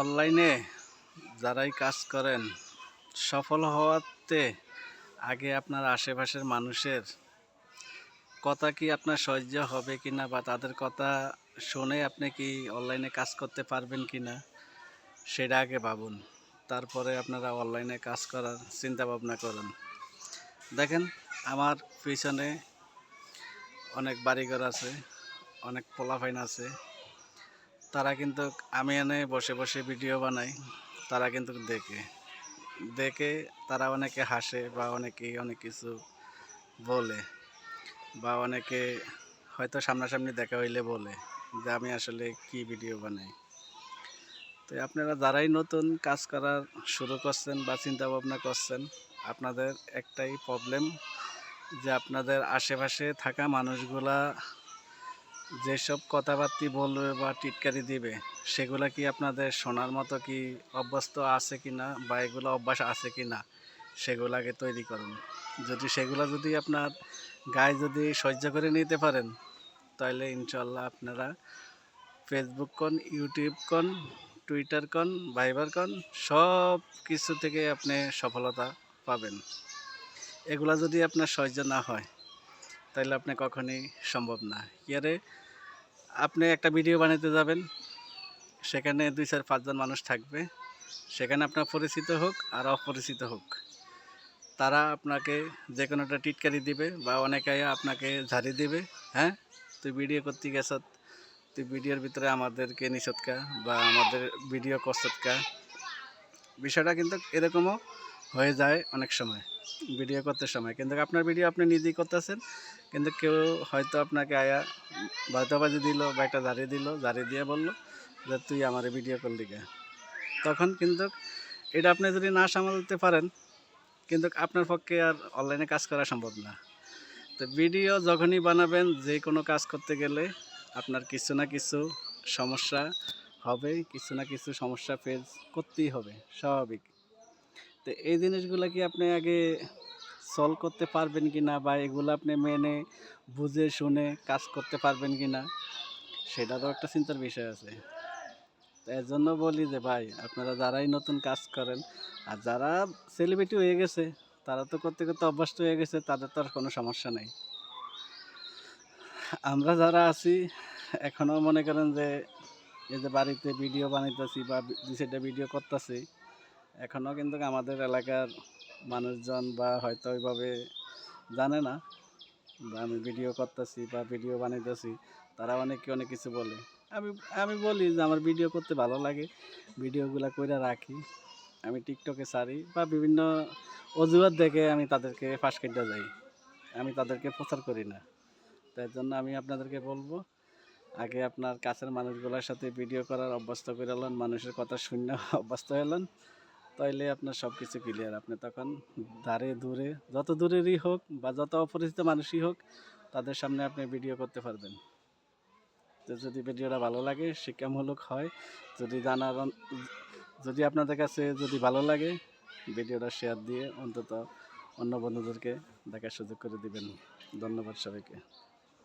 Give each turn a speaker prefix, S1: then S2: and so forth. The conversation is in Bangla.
S1: অনলাইনে যারাই কাজ করেন, সফল হওয়াতে আগে আপনার আশেপাশের মানুষের কথা কি আপনার সহ্য হবে কি না বা তাদের কথা শুনে আপনি কি অনলাইনে কাজ করতে পারবেন কি না, সেটা আগে ভাবুন। তারপরে আপনারা অনলাইনে কাজ করার চিন্তা ভাবনা করুন। দেখেন, আমার পিছনে অনেক বাড়িঘর আছে, অনেক পোলাফাইন আছে। তারা কিন্তু আমি এনে বসে বসে ভিডিও বানাই তারা কিন্তু দেখে। দেখে তারা অনেকে হাসে বা অনেকে অনেক কিছু বলে বা অনেকে হয়তো সামনাসামনি দেখা হইলে বলে যে আমি আসলে কি ভিডিও বানাই। তো আপনারা যারাই নতুন কাজ করার শুরু করছেন বা চিন্তা ভাবনা করছেন, আপনাদের একটাই প্রবলেম যে আপনাদের আশেপাশে থাকা মানুষগুলা যেসব কথাবার্তি বলবে বা টিটকারি দিবে, সেগুলা কি আপনাদের শোনার মতো কি অভ্যস্ত আছে কি না বা এগুলো অভ্যাস আছে কি না সেগুলাকে তৈরি করুন। যদি সেগুলো যদি আপনার গায়ে যদি সহ্য করে নিতে পারেন, তাহলে ইনশাল্লাহ আপনারা ফেসবুক কন ইউটিউব কন টুইটার কন ভাইবার কন, সব কিছু থেকে আপনি সফলতা পাবেন। এগুলা যদি আপনার সহ্য না হয় তাহলে আপনি কখনই সম্ভব না। ইয়ারে আপনি একটা ভিডিও বানাতে যাবেন, সেখানে দুই চার পাঁচজন মানুষ থাকবে। সেখানে আপনার পরিচিত হোক আর অপরিচিত হোক। তারা আপনাকে যে কোনো একটা টিটকারি দিবে বা অনেকে আপনাকে ঝাড়ি দিবে হ্যাঁ? তুই ভিডিও করতে গেছ, তুই ভিডিওর ভিতরে আমাদেরকে নিষেধকা বা আমাদের ভিডিও কষ্টকা বিষয়টা কিন্তু এরকমও হয়ে যায় অনেক সময় ভিডিও করতে সময়। কিন্তু আপনার ভিডিও আপনি নিজেই করতেছেন, কিন্তু কেউ হয়তো আপনাকে আয়া বাজি দিল বা একটা জারি দিল, জারি দিয়ে বলল যে তুই আমার ভিডিও করলি কে তখন কিন্তু এটা আপনি যদি না সামালতে পারেন, কিন্তু আপনার পক্ষে আর অনলাইনে কাজ করা সম্ভব না। তো ভিডিও যখনই বানাবেন, যে কোনো কাজ করতে গেলে আপনার কিছু না কিছু সমস্যা হবে কিছু না কিছু সমস্যা ফেস করতেই হবে, স্বাভাবিক। তো এই জিনিসগুলো কি আপনি আগে সলভ করতে পারবেন কি না বা এগুলো আপনি মেনে, বুঝে, শুনে কাজ করতে পারবেন কি না, সেটারও একটা চিন্তার বিষয় আছে। তো এর জন্য বলি যে ভাই, আপনারা যারাই নতুন কাজ করেন, আর যারা সেলিব্রিটি হয়ে গেছে, তারা তো করতে করতে অভ্যস্ত হয়ে গেছে, তাদের তো আর কোনো সমস্যা নেই। আমরা যারা আছি এখনও মনে করেন যে এই যে বাড়িতে ভিডিও বানাইতেছি বা দু চারটা ভিডিও করতেছি এখনও কিন্তু আমাদের এলাকার মানুষজন বা হয়তো ওইভাবে জানে না বা আমি ভিডিও করতেছি বা ভিডিও বানাইতেছি, তারা অনেকে অনেক কিছু বলে। আমি আমি বলি যে আমার ভিডিও করতে ভালো লাগে, ভিডিওগুলো করে রাখি। আমি টিকটকে সারি বা বিভিন্ন অজুহাত দেখে আমি তাদেরকে ফাঁস কেটে যাই। আমি তাদেরকে প্রচার করি না। তাই জন্য আমি আপনাদেরকে বলব, আগে আপনার কাছের মানুষগুলোর সাথে ভিডিও করার অভ্যস্ত করে এলেন মানুষের কথা শূন্য অভ্যস্ত হলেন তাইলে আপনার সব কিছু ক্লিয়ার আপনি তখন ধারে দূরে যত দূরেরই হোক বা যত অপরিচিত মানুষই হোক, তাদের সামনে আপনি ভিডিও করতে পারবেন। তো যদি ভিডিওটা ভালো লাগে, শিক্ষামূলক হয়, যদি জানার যদি আপনাদের কাছে যদি ভালো লাগে ভিডিওটা শেয়ার দিয়ে অন্তত অন্য বন্ধুদেরকে দেখার সুযোগ করে দিবেন। ধন্যবাদ সবাইকে।